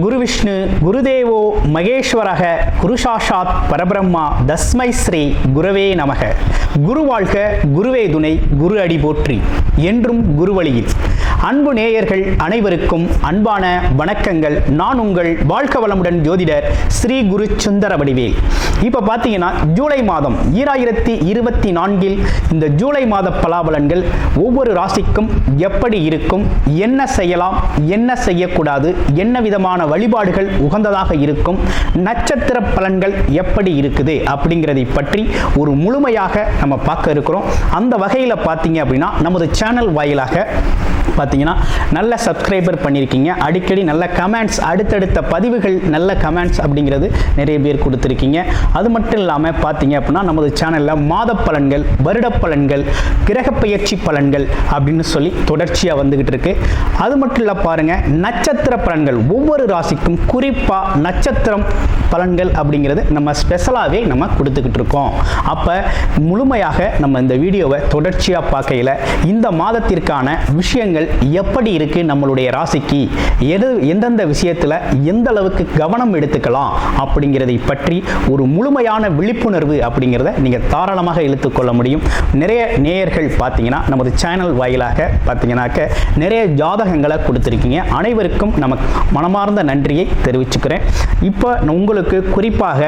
குரு விஷ்ணு குருதேவோ மகேஸ்வரக குருசாஷாத் பரபிரம்மா தஸ்மை ஸ்ரீ குருவே நமக. குரு வாழ்க குருவே துணை குரு அடி போற்றி. என்றும் குருவழியில் அன்பு நேயர்கள் அனைவருக்கும் அன்பான வணக்கங்கள். நான் உங்கள் வாழ்க வளமுடன் ஜோதிடர் ஸ்ரீ குரு சுந்தர வடிவேல். இப்போ பார்த்தீங்கன்னா ஜூலை மாதம் ஈராயிரத்தி இருபத்தி நான்கில் இந்த ஜூலை மாத பலாபலன்கள் ஒவ்வொரு ராசிக்கும் எப்படி இருக்கும் என்ன செய்யலாம் என்ன செய்யக்கூடாது என்ன விதமான வழிபாடுகள் உகந்ததாக இருக்கும் நட்சத்திர பலன்கள் எப்படி இருக்குது அப்படிங்கிறதை பற்றி ஒரு முழுமையாக நம்ம பார்க்க இருக்கிறோம். அந்த வகையில் பார்த்தீங்க அப்படின்னா நமது சேனல் வாயிலாக பார்த்தீங்கன்னா நல்ல சப்ஸ்கிரைபர் பண்ணியிருக்கீங்க. அடிக்கடி நல்ல கமெண்ட்ஸ் அடுத்தடுத்த பதிவுகள் நல்ல கமெண்ட்ஸ் அப்படிங்கிறது நிறைய பேர் கொடுத்துருக்கீங்க. அது மட்டும் இல்லாமல் பார்த்தீங்க அப்படின்னா நமது சேனலில் மாத பலன்கள் வருட பலன்கள் கிரக பயிற்சி பலன்கள் அப்படின்னு சொல்லி தொடர்ச்சியாக வந்துக்கிட்டு இருக்கு. அது மட்டும் இல்லை பாருங்கள் நட்சத்திர பலன்கள். ஒவ்வொரு ராசிக்கும் குறிப்பாக நட்சத்திரம் பலன்கள் அப்படிங்கிறது நம்ம ஸ்பெஷலாகவே நம்ம கொடுத்துக்கிட்டு இருக்கோம். அப்போ முழுமையாக நம்ம இந்த வீடியோவை தொடர்ச்சியாக பார்க்கையில் இந்த மாதத்திற்கான விஷயங்கள் எப்படி இருக்குது நம்மளுடைய ராசிக்கு? எது எந்தெந்த விஷயத்தில் எந்த அளவுக்கு கவனம் எடுத்துக்கலாம் அப்படிங்கிறதை பற்றி ஒரு முழுமையான விழிப்புணர்வு அப்படிங்கிறத நீங்கள் தாராளமாக இழுத்துக்கொள்ள முடியும். நிறைய நேயர்கள் பார்த்தீங்கன்னா நமது சேனல் வாயிலாக பார்த்தீங்கன்னாக்க நிறைய ஜாதகங்களை கொடுத்துருக்கீங்க. அனைவருக்கும் நமக்கு மனமார்ந்த நன்றியை தெரிவிச்சுக்கிறேன். இப்போ உங்களுக்கு குறிப்பாக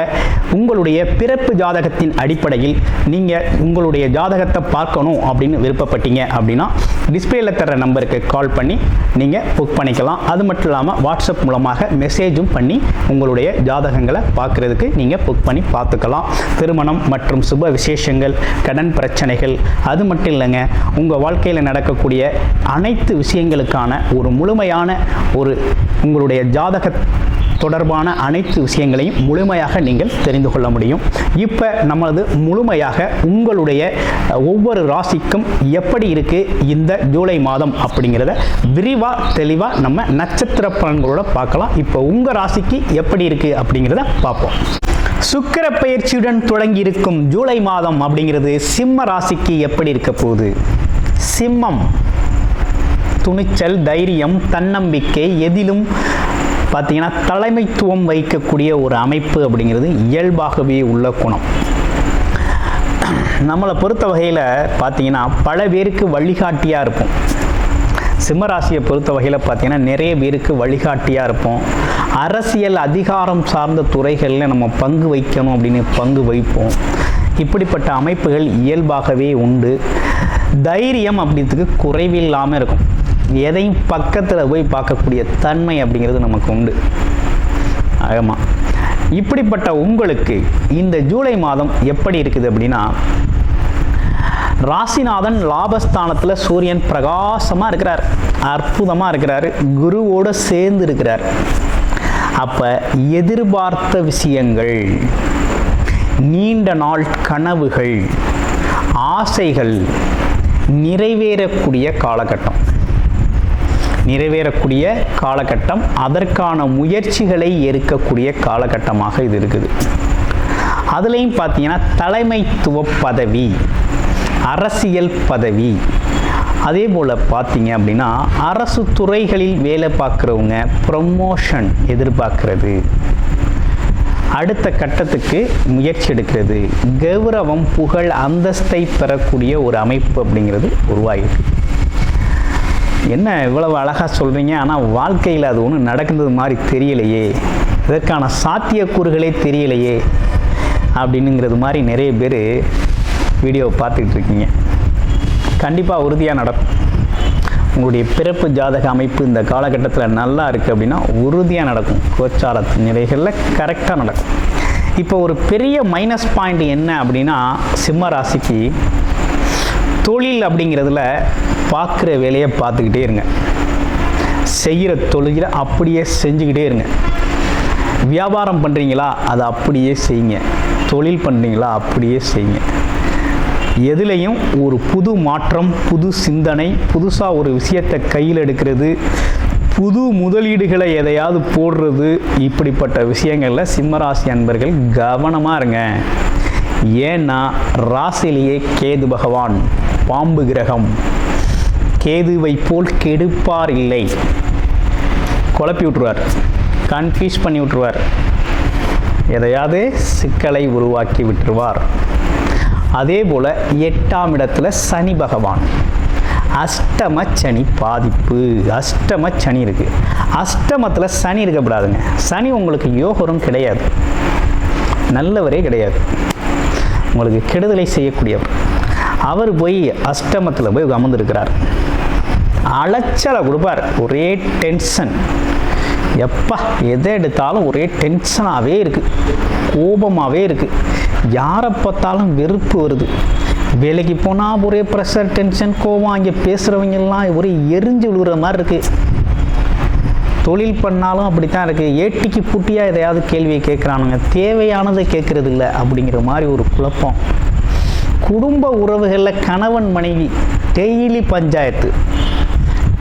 உங்களுடைய பிறப்பு ஜாதகத்தின் அடிப்படையில் நீங்கள் உங்களுடைய ஜாதகத்தை பார்க்கணும் அப்படின்னு விருப்பப்பட்டீங்க அப்படின்னா டிஸ்பிளேல தர நம்பருக்கு கால் பண்ணி நீங்கள் புக் பண்ணிக்கலாம். அது மட்டும் இல்லாமல் வாட்ஸ்அப் மூலமாக மெசேஜும் பண்ணி உங்களுடைய ஜாதகங்களை பார்க்குறதுக்கு நீங்கள் புக் பண்ணி பார்த்துக்கலாம். திருமணம் மற்றும் சுப விசேஷங்கள் கடன் பிரச்சனைகள் அது மட்டும் இல்லைங்க உங்கள் வாழ்க்கையில் நடக்கக்கூடிய அனைத்து விஷயங்களுக்கான ஒரு முழுமையான ஒரு உங்களுடைய ஜாதக தொடர்பான அனைத்து விஷயங்களையும் முழுமையாக நீங்கள் தெரிந்து கொள்ள முடியும். இப்போ நமது முழுமையாக உங்களுடைய ஒவ்வொரு ராசிக்கும் எப்படி இருக்கு இந்த ஜூலை மாதம் அப்படிங்கிறத விரிவாக தெளிவாக நம்ம நட்சத்திர பலன்களோட பார்க்கலாம். இப்போ உங்கள் ராசிக்கு எப்படி இருக்கு அப்படிங்கிறத பார்ப்போம். சுக்கிர பயிற்சியுடன் தொடங்கி இருக்கும் ஜூலை மாதம் அப்படிங்கிறது சிம்ம ராசிக்கு எப்படி இருக்க போகுது? சிம்மம் துணிச்சல் தைரியம் தன்னம்பிக்கை எதிலும் பார்த்தீங்கன்னா தலைமைத்துவம் வைக்கக்கூடிய ஒரு அமைப்பு அப்படிங்கிறது இயல்பாகவே உள்ள குணம். நம்மளை பொறுத்த வகையில் பார்த்தீங்கன்னா பல பேருக்கு வழிகாட்டியாக இருப்போம். சிம்மராசியை பொறுத்த வகையில் பார்த்தீங்கன்னா நிறைய பேருக்கு வழிகாட்டியாக இருப்போம். அரசியல் அதிகாரம் சார்ந்த துறைகளில் நம்ம பங்கு வைக்கணும் அப்படின்னு பங்கு வைப்போம். இப்படிப்பட்ட அமைப்புகள் இயல்பாகவே உண்டு. தைரியம் அப்படின்றதுக்கு குறைவில்லாமல் இருக்கும். எதையும் பக்கத்தில் போய் பார்க்கக்கூடிய தன்மை அப்படிங்கிறது நமக்கு உண்டு. ஆமாம் இப்படிப்பட்ட உங்களுக்கு இந்த ஜூலை மாதம் எப்படி இருக்குது அப்படின்னா ராசிநாதன் லாபஸ்தானத்தில் சூரியன் பிரகாசமாக இருக்கிறார். அற்புதமாக இருக்கிறார். குருவோடு சேர்ந்து இருக்கிறார். அப்போ எதிர்பார்த்த விஷயங்கள் நீண்ட நாள் கனவுகள் ஆசைகள் நிறைவேறக்கூடிய காலகட்டம். நிறைவேறக்கூடிய காலகட்டம் அதற்கான முயற்சிகளை எடுக்கக்கூடிய காலகட்டமாக இது இருக்குது. அதுலேயும் பார்த்தீங்கன்னா தலைமைத்துவ பதவி அரசியல் பதவி அதே போல் பார்த்தீங்க அப்படின்னா அரசு துறைகளில் வேலை பார்க்குறவங்க ப்ரமோஷன் எதிர்பார்க்கறது. அடுத்த கட்டத்துக்கு முயற்சி எடுக்கிறது. கௌரவம் புகழ் அந்தஸ்தை பெறக்கூடிய ஒரு அமைப்பு அப்படிங்கிறது உருவாகிருக்கு என்ன இவ்வளவு அழகாக சொல்கிறீங்க ஆனால் வாழ்க்கையில் அது ஒன்றும் நடக்கிறது மாதிரி தெரியலையே. இதற்கான சாத்தியக்கூறுகளே தெரியலையே. அப்படின்னுங்கிறது மாதிரி நிறைய பேர் வீடியோ பார்த்துக்கிட்டு இருக்கீங்க. கண்டிப்பாக உறுதியாக நடக்கும். உங்களுடைய பிறப்பு ஜாதக அமைப்பு இந்த காலகட்டத்தில் நல்லா இருக்குது அப்படின்னா உறுதியாக நடக்கும். கோச்சாரத்து நிலைகளில் கரெக்டாக நடக்கும். இப்போ ஒரு பெரிய மைனஸ் பாயிண்ட் என்ன அப்படின்னா சிம்ம ராசிக்கு தொழில் அப்படிங்கிறதுல பார்க்குற வேலையை பார்த்துக்கிட்டே இருங்க. செய்கிற தொழிலை அப்படியே செஞ்சுக்கிட்டே இருங்க. வியாபாரம் பண்ணுறீங்களா அதை அப்படியே செய்யுங்க. தொழில் பண்ணுறீங்களா அப்படியே செய்யுங்க. எதுலேயும் ஒரு புது மாற்றம் புது சிந்தனை புதுசாக ஒரு விஷயத்தை கையில் எடுக்கிறது புது முதலீடுகளை எதையாவது போடுறது இப்படிப்பட்ட விஷயங்களில் சிம்மராசி அன்பர்கள் கவனமாக இருங்க. ஏன்னா ராசிலேயே கேது பகவான் பாம்பு கிரகம். கேதுவை போல் கெடுப்பார் இல்லை. குழப்பி விட்டுருவார். கன்ஃபியூஸ் பண்ணி விட்டுருவார். எதையாவது சிக்கலை உருவாக்கி விட்டுருவார். அதே போல் எட்டாம் இடத்துல சனி பகவான். அஷ்டம சனி பாதிப்பு. அஷ்டம சனி இருக்குது அஷ்டமத்தில் சனி இருக்கக்கூடாதுங்க சனி உங்களுக்கு யோகரும் கிடையாது. நல்லவரே கிடையாது. உங்களுக்கு கெடுதலை செய்யக்கூடியவர். அவர் போய் அஷ்டமத்தில் போய் அமர்ந்திருக்கிறார். அலைச்சலை கொடுப்பார். ஒரே டென்ஷன் எப்பா எதை எடுத்தாலும் ஒரே டென்ஷனாகவே இருக்குது கோபமாகவே இருக்குது யாரை பார்த்தாலும் வெறுப்பு வருது. வேலைக்கு போனால் ஒரே ப்ரெஷர் டென்ஷன் கோவம். அங்கே பேசுகிறவங்கெல்லாம் ஒரே எரிஞ்சு விழுகிற மாதிரி இருக்குது தொழில் பண்ணாலும் அப்படி தான் இருக்குது ஏட்டிக்கு புட்டியாக எதையாவது கேள்வியை கேட்குறானுங்க. தேவையானதை கேட்குறது இல்லை அப்படிங்கிற மாதிரி ஒரு குழப்பம். குடும்ப உறவுகளில் கணவன் மனைவி டெய்லி பஞ்சாயத்து.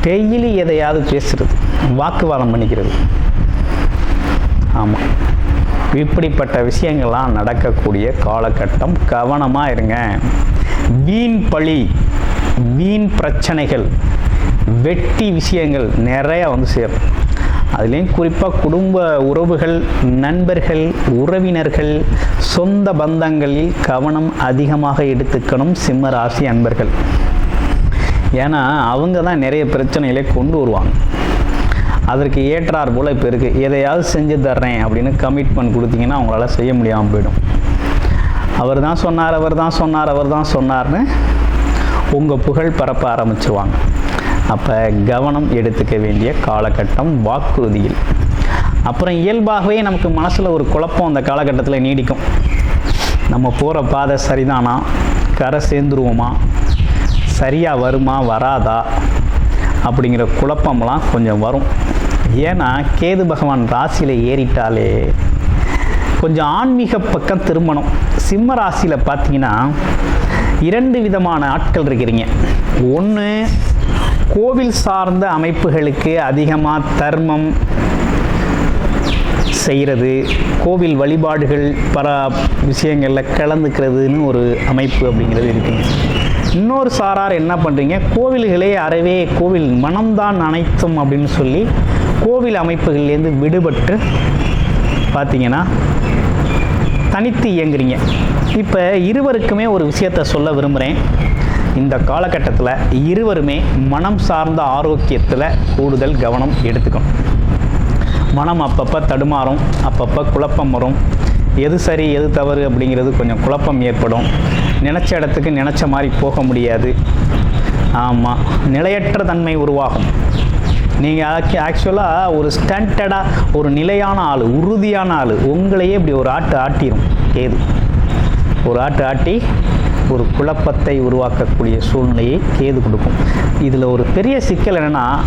டெய்லி எதையாவது பேசுறது. வாக்குவாதம் பண்ணிக்கிறது. ஆமாம் இப்படிப்பட்ட விஷயங்கள்லாம் நடக்கக்கூடிய காலகட்டம். கவனமாக இருங்க. வீண் பழி வீண் பிரச்சனைகள் வெட்டி விஷயங்கள் நிறைய வந்து சேரும். அதுலேயும் குறிப்பாக குடும்ப உறவுகள் நண்பர்கள் உறவினர்கள் சொந்த பந்தங்களில் கவனம் அதிகமாக எடுத்துக்கணும் சிம்ம ராசி அன்பர்கள். ஏன்னா அவங்க தான் நிறைய பிரச்சனைகளை கொண்டு வருவாங்க. அதற்கு ஏற்றார் போல் இப்போ இருக்குது எதையாவது செஞ்சு தர்றேன் அப்படின்னு கமிட்மெண்ட் கொடுத்தீங்கன்னா அவங்களால செய்ய முடியாமல் போயிடும். அவர் தான் சொன்னார் அவர் தான் சொன்னார் அவர் தான் சொன்னார்னு உங்கள் புகழ் பரப்ப ஆரம்பிச்சிருவாங்க. அப்போ கவனம் எடுத்துக்க வேண்டிய காலகட்டம் வாக்குறுதியில். அப்புறம் இயல்பாகவே நமக்கு மனசில் ஒரு குழப்பம் அந்த காலகட்டத்தில் நீடிக்கும். நம்ம போகிற பாதை சரிதானா? கரை சேர்ந்துருவோமா? சரியாக வருமா? வராதா? அப்படிங்கிற குழப்பம்லாம் கொஞ்சம் வரும். ஏன்னா கேது பகவான் ராசியில் ஏறிட்டாலே கொஞ்சம் ஆன்மீக பக்கம் திரும்பணும். சிம்ம ராசியில் பார்த்தீங்கன்னா இரண்டு விதமான ஆட்கள் இருக்கிறீங்க. ஒன்று கோவில் சார்ந்த அமைப்புகளுக்கு அதிகமாக தர்மம் செய்கிறது கோவில் வழிபாடுகள் பல விஷயங்களில் கலந்துக்கிறதுன்னு ஒரு அமைப்பு அப்படிங்கிறது இருக்குங்க. இன்னொரு சாரார் என்ன பண்ணுறீங்க கோவில்களே அறவே கோவில் மனம்தான் அனைத்தும் அப்படின்னு சொல்லி கோவில் அமைப்புகள்லேருந்து விடுபட்டு பார்த்தீங்கன்னா தனித்து இயங்குறீங்க. இப்போ இருவருக்குமே ஒரு விஷயத்தை சொல்ல விரும்புகிறேன் இந்த காலகட்டத்தில் இருவருமே மனம் சார்ந்த ஆரோக்கியத்தில் கூடுதல் கவனம் எடுத்துக்கணும். மனம் அப்பப்போ தடுமாறும் அப்பப்போ குழப்பம் வரும். எது சரி எது தவறு அப்படிங்கிறது கொஞ்சம் குழப்பம் ஏற்படும். நினச்ச இடத்துக்கு நினச்ச மாதிரி போக முடியாது. ஆமாம் நிலையற்ற தன்மை உருவாகும். நீங்கள் ஆக்சுவலாக ஒரு ஸ்டண்டடாக ஒரு நிலையான ஆள் உறுதியான ஆள் உங்களையே இப்படி ஒரு ஆட்டு ஆட்டிடும் கேது ஒரு ஆட்டு ஆட்டி ஒரு குழப்பத்தை உருவாக்கக்கூடிய சூழ்நிலையை கேது கொடுக்கும். இதில் ஒரு பெரிய சிக்கல் என்னென்னா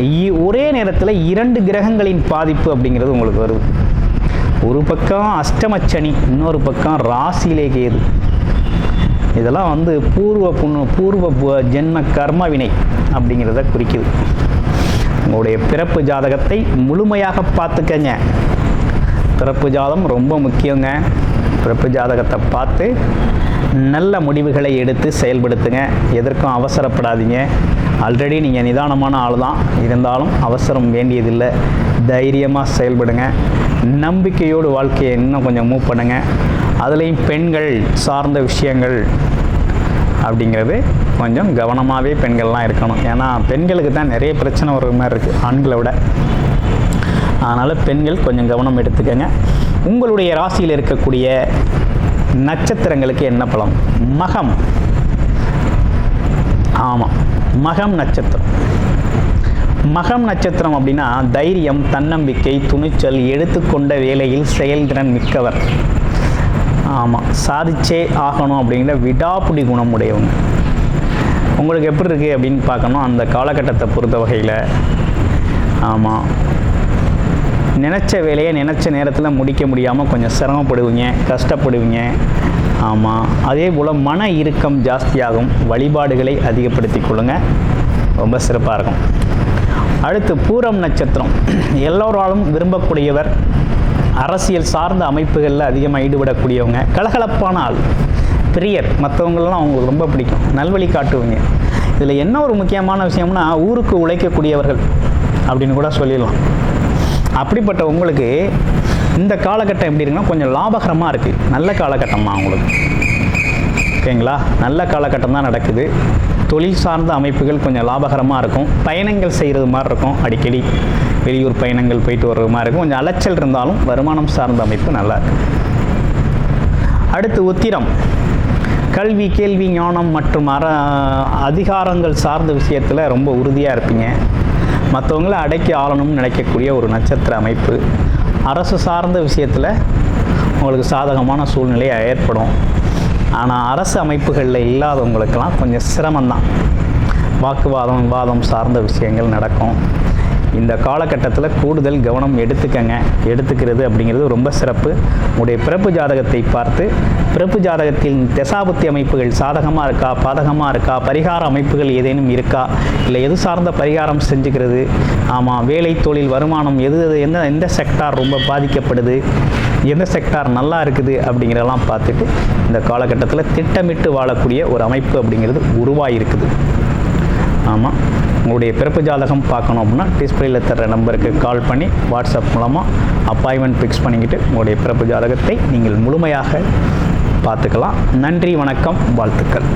இ- ஒரே நேரத்தில் இரண்டு கிரகங்களின் பாதிப்பு அப்படிங்கிறது உங்களுக்கு வருது. ஒரு பக்கம் அஷ்டமச்சனி இன்னொரு பக்கம் ராசியிலே கேது. இதெல்லாம் வந்து பூர்வ புண்ணு பூர்வ ஜென்ம கர்ம வினை அப்படிங்கிறத குறிக்குது. உங்களுடைய பிறப்பு ஜாதகத்தை முழுமையாக பார்த்துக்கங்க. பிறப்பு ஜாதகம் ரொம்ப முக்கியங்க. பிறப்பு ஜாதகத்தை பார்த்து நல்ல முடிவுகளை எடுத்து செயல்படுத்துங்க. எதற்கும் அவசரப்படாதீங்க. ஆல்ரெடி நீங்கள் நிதானமான ஆள் தான் இருந்தாலும் அவசரம் வேண்டியதில்லை. தைரியமாக செயல்படுங்க. நம்பிக்கையோடு வாழ்க்கையை இன்னும் கொஞ்சம் மூவ் பண்ணுங்கள் அதுலேயும் பெண்கள் சார்ந்த விஷயங்கள் அப்படிங்கிறது கொஞ்சம் கவனமாகவே பெண்கள்லாம் இருக்கணும். ஏன்னா பெண்களுக்கு தான் நிறைய பிரச்சனை வர மாதிரி இருக்குது ஆண்களை விட. அதனால் பெண்கள் கொஞ்சம் கவனம் எடுத்துக்கங்க. உங்களுடைய ராசியில் இருக்கக்கூடிய நட்சத்திரங்களுக்கு என்ன பலம் மகம். ஆமாம் மகம் நட்சத்திரம். மகம் நட்சத்திரம் அப்படின்னா தைரியம் தன்னம்பிக்கை துணிச்சல் எடுத்துக்கொண்ட வேலையில் செயல்திறன் மிக்கவர். ஆமாம் சாதிச்சே ஆகணும் அப்படிங்கிற விடாப்புடி குணம் உடையவங்க உங்களுக்கு எப்படி இருக்குது அப்படின்னு பார்க்கணும். அந்த காலகட்டத்தை பொறுத்த வகையில். ஆமாம் நினச்ச வேலையை நினச்ச நேரத்தில் முடிக்க முடியாமல் கொஞ்சம் சிரமப்படுவீங்க கஷ்டப்படுவீங்க. ஆமாம் அதே போல் மன இறுக்கம் ஜாஸ்தியாகும். வழிபாடுகளை அதிகப்படுத்திக் கொள்ளுங்கள் ரொம்ப சிறப்பாக இருக்கும். அடுத்து பூரம் நட்சத்திரம். எல்லோராலும் விரும்பக்கூடியவர் அரசியல் சார்ந்த அமைப்புகளில் அதிகமாக ஈடுபடக்கூடியவங்க. கலகலப்பான ஆள். பிரியர். மற்றவங்களெலாம் அவங்களுக்கு ரொம்ப பிடிக்கும். நல்வழி காட்டுவீங்க. இதில் என்ன ஒரு முக்கியமான விஷயம்னா ஊருக்கு உழைக்கக்கூடியவர்கள் அப்படின்னு கூட சொல்லிடலாம். அப்படிப்பட்ட உங்களுக்கு இந்த காலகட்டம் எப்படி இருக்குன்னா கொஞ்சம் லாபகரமாக இருக்குது நல்ல காலகட்டமாக உங்களுக்கு. ஓகேங்களா? நல்ல காலகட்டம் தான் நடக்குது. தொழில் சார்ந்த அமைப்புகள் கொஞ்சம் லாபகரமாக இருக்கும். பயணங்கள் செய்கிறது மாதிரி இருக்கும் அடிக்கடி. வெளியூர் பயணங்கள் போயிட்டு வர்ற மாதிரி இருக்கும். கொஞ்சம் அலைச்சல் இருந்தாலும் வருமானம் சார்ந்த அமைப்பு நல்லா இருக்கு. அடுத்து உத்திரம். கல்வி கேள்வி ஞானம் மற்றும் அற அதிகாரங்கள் சார்ந்த விஷயத்தில் ரொம்ப உறுதியாக இருப்பீங்க. மற்றவங்கள அடக்கி ஆளணும்னு நினைக்கக்கூடிய ஒரு நட்சத்திர அமைப்பு. அரசு சார்ந்த விஷயத்தில் உங்களுக்கு சாதகமான சூழ்நிலை ஏற்படும். ஆனால் அரசு அமைப்புகளில் இல்லாதவங்களுக்கெல்லாம் கொஞ்சம் சிரமம்தான். வாக்குவாதம் விவாதம் சார்ந்த விஷயங்கள் நடக்கும். இந்த காலகட்டத்தில் கூடுதல் கவனம் எடுத்துக்கங்க. எடுத்துக்கிறது அப்படிங்கிறது ரொம்ப சிறப்பு. உங்களுடைய பிறப்பு ஜாதகத்தை பார்த்து பிறப்பு ஜாதகத்தில் தசாபுத்தி அமைப்புகள் சாதகமாக இருக்கா பாதகமாக இருக்கா பரிகார அமைப்புகள் ஏதேனும் இருக்கா இல்லை எது சார்ந்த பரிகாரம் செஞ்சுக்கிறது ஆமாம் வேலை தொழில் வருமானம் எது எது எந்த எந்த செக்டார் ரொம்ப பாதிக்கப்படுது எந்த செக்டார் நல்லா இருக்குது அப்படிங்கிறதெல்லாம் பார்த்துட்டு இந்த காலகட்டத்தில் திட்டமிட்டு வாழக்கூடிய ஒரு அமைப்பு அப்படிங்கிறது உருவாகிருக்குது ஆமாம் உங்களுடைய பிறப்பு ஜாதகம் பார்க்கணும் அப்படின்னா டிஸ்பிளேல தர்ற நம்பருக்கு கால் பண்ணி வாட்ஸ்அப் மூலமாக அப்பாயின்மெண்ட் ஃபிக்ஸ் பண்ணிக்கிட்டு உங்களுடைய பிறப்பு ஜாதகத்தை நீங்கள் முழுமையாக பார்த்துக்கலாம். நன்றி வணக்கம் வாழ்த்துக்கள்.